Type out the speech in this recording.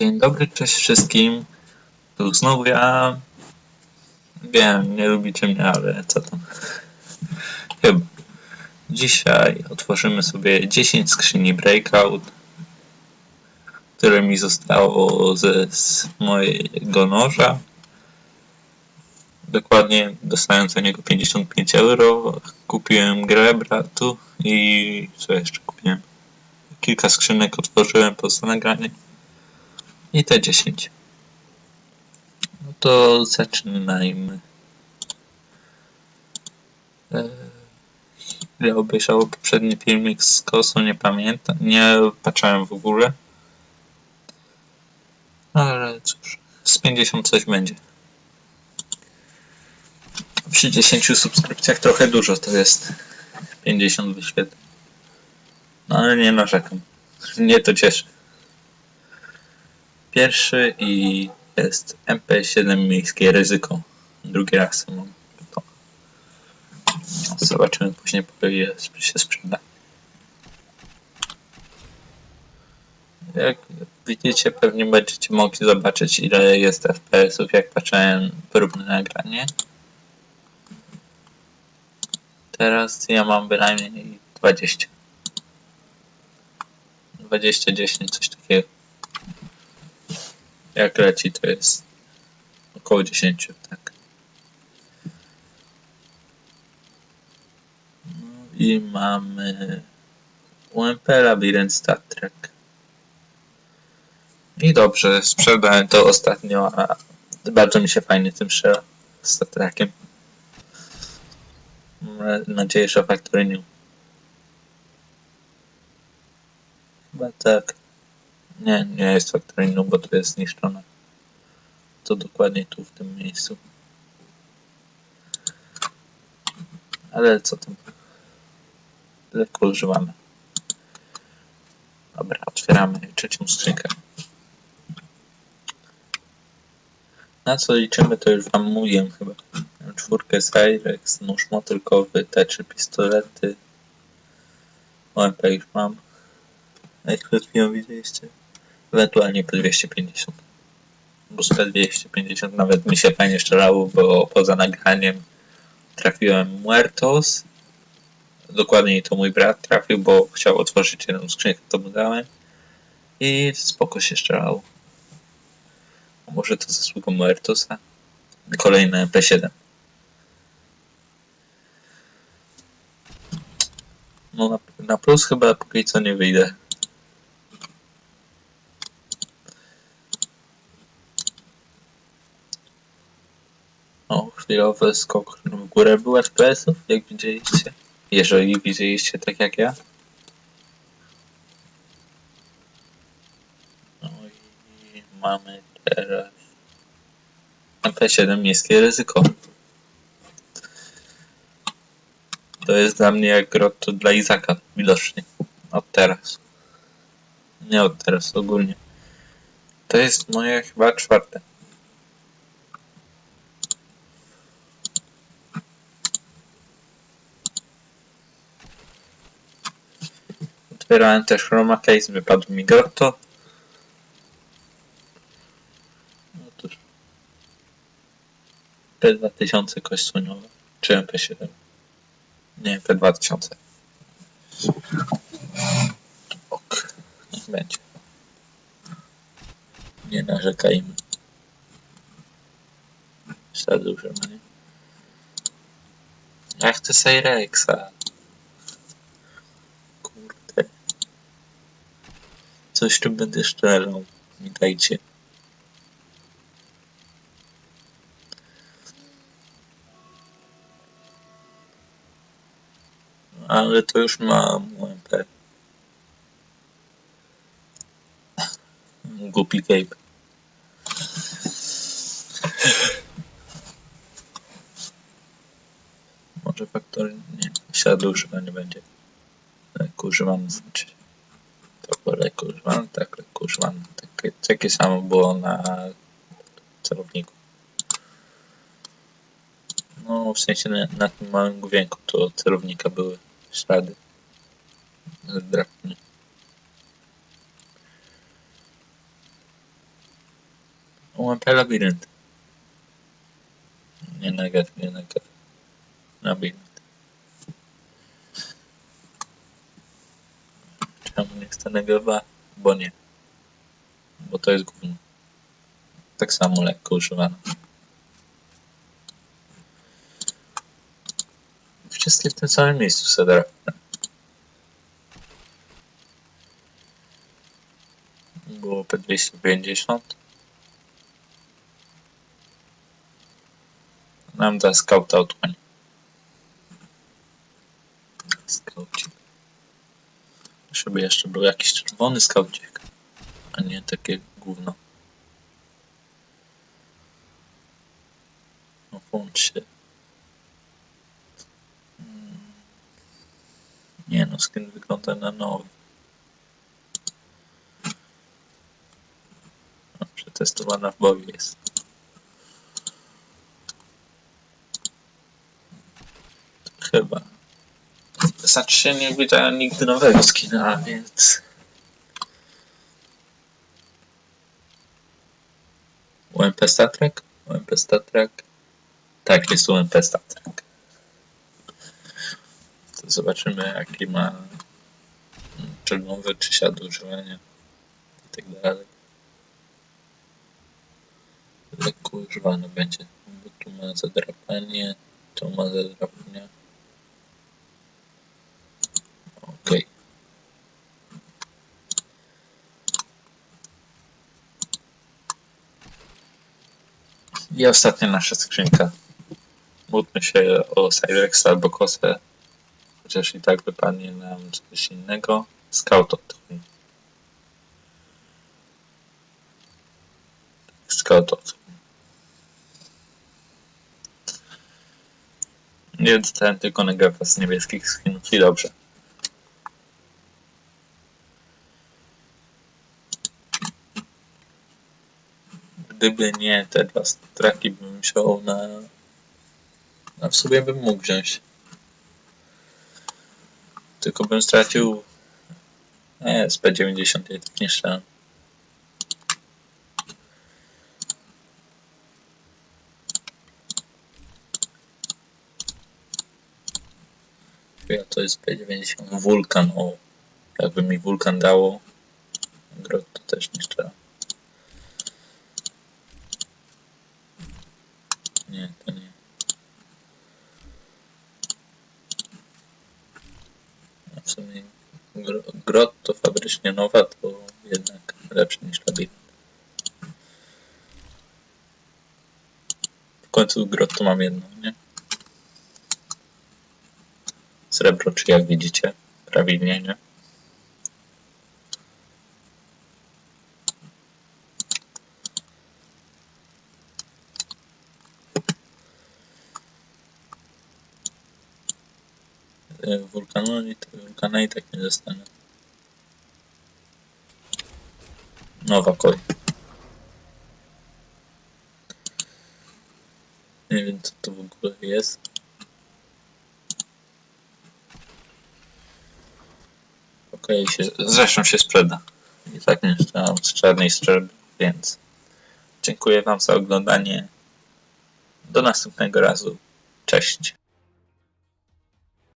Dzień dobry, cześć wszystkim. Tu znowu ja. Wiem, nie lubicie mnie, ale co tam. Chyba. Dzisiaj otworzymy sobie 10 skrzyni Breakout, które mi zostało ze z mojego noża. Dokładnie dostałem za niego 55 euro. Kupiłem grę bratu i co jeszcze kupiłem? Kilka skrzynek otworzyłem poza nagraniem. I te 10. No to zaczynajmy. Ile obejrzało poprzedni filmik z kosą, nie pamiętam. Nie patrzałem w ogóle. Ale cóż, z 50 coś będzie. Przy 10 subskrypcjach trochę dużo to jest 50 wyświetleń. No ale nie narzekam. Mnie to cieszy. Pierwszy i jest MP7 Miejskie Ryzyko. Drugi raz mam to. Zobaczymy później, po ile się sprzeda. Jak widzicie, pewnie będziecie mogli zobaczyć, ile jest FPS-ów, jak patrzyłem próbne nagranie. Teraz ja mam bynajmniej 20. 20, 10, coś takiego. Jak leci, to jest około 10, tak. No i mamy UMP Labirynt Star Trek. I dobrze, sprzedałem to ostatnio, a bardzo mi się fajnie tym strzela z Star Trekiem. Mam nadzieję, że faktorynią. Chyba tak. Nie, nie jest faktoryną, bo to jest zniszczone. To dokładnie tu, w tym miejscu. Ale co tam? Lekko używamy. Dobra, otwieramy trzecią skrzynkę. Na co liczymy, to już wam mówiłem chyba. Czwórkę Cyrex, nóż motylkowy, te trzy pistolety. OMP już mam. Jak przed chwilą widzieliście. Ewentualnie po 250. Bo z 250 nawet mi się fajnie strzelało, bo poza nagraniem trafiłem Muertos. Dokładniej to mój brat trafił, bo chciał otworzyć jedną skrzynkę, to mu dałem. I spoko się strzelało. Może to zasługą Muertosa? Kolejne MP7. No na, na plus chyba póki co nie wyjdę. O, chwilowy skok w górę był FPS-ów, jak widzieliście. Jeżeli widzieliście tak jak ja. No i mamy teraz MP7 Miejskie Ryzyko. To jest dla mnie jak grotto dla Izaka, widocznie. Od teraz. Nie od teraz, ogólnie. To jest moje chyba czwarte. Otwierałem też Chroma Case, wypadł mi grotto. Otóż P2000 kość słoniowa, czy MP7. Nie, P2000. Ok, niech będzie. Nie narzekajmy. Ślady używania. Ja chcę Cyrexa. Kurde. Coś tu będę strzelał. Mi dajcie. Ale to już mam UMP. Głupi Gabe. Może faktory nie. Śladu używania będzie. Lekko używany znaczy. Było lekko używane, tak, lekko używane. Takie, takie samo było na celowniku. No, w sensie na, na tym małym główienku to celownika były ślady. Zdrapnie. UMP labirynt. Nie negew, nie negew. Labirynt. Chcę negewa? Bo nie. Bo to jest gówno. Tak samo lekko używane. Wszystkie w tym samym miejscu sedra. Było P250. Nam da skauta otchłań. Skaucik. Żeby jeszcze był jakiś czerwony skaucik, a nie takie gówno. No włącz się. Mm. Nie no, skin wygląda na nowy. No, przetestowana w boju jest. Chyba. Znaczy się nie widziałem nigdy nowego skina, więc... UMP Star Trek? UMP Star Trek? Tak, jest UMP Star Trek. To zobaczymy jaki ma czerwonowy czy siad używania i tak dalej. Lekko używany będzie, bo tu ma zadrapanie, tu ma zadrapanie. Okej. I ostatnia nasza skrzynka. Módlmy się o Cyrexa albo Kosę. Chociaż i tak wypadnie nam coś innego. Scout odtchóń. Scout. Nie dostałem tylko negawa z niebieskich skinów i dobrze. Gdyby nie te dwa straki, bym wziął na... A w sobie bym mógł wziąć. Tylko bym stracił... Nie, z P90 ja tak nie strzelam. Ja to jest P90 Wulkan, o. Jakby mi Wulkan dało, grot to też Nie, to nie. A w sumie gro, grot to fabrycznie nowa, to jednak lepszy niż labirynt. W końcu grot to mam jedno, nie? Srebro, czy jak widzicie, prawidłnie, nie? Wulkanu i to wulkana i tak nie dostanę. Nowa kolej. Nie wiem co to w ogóle jest. Okej, się, zresztą się sprzeda. I tak nie chciałem z czarnej strzelby, więc dziękuję Wam za oglądanie. Do następnego razu. Cześć.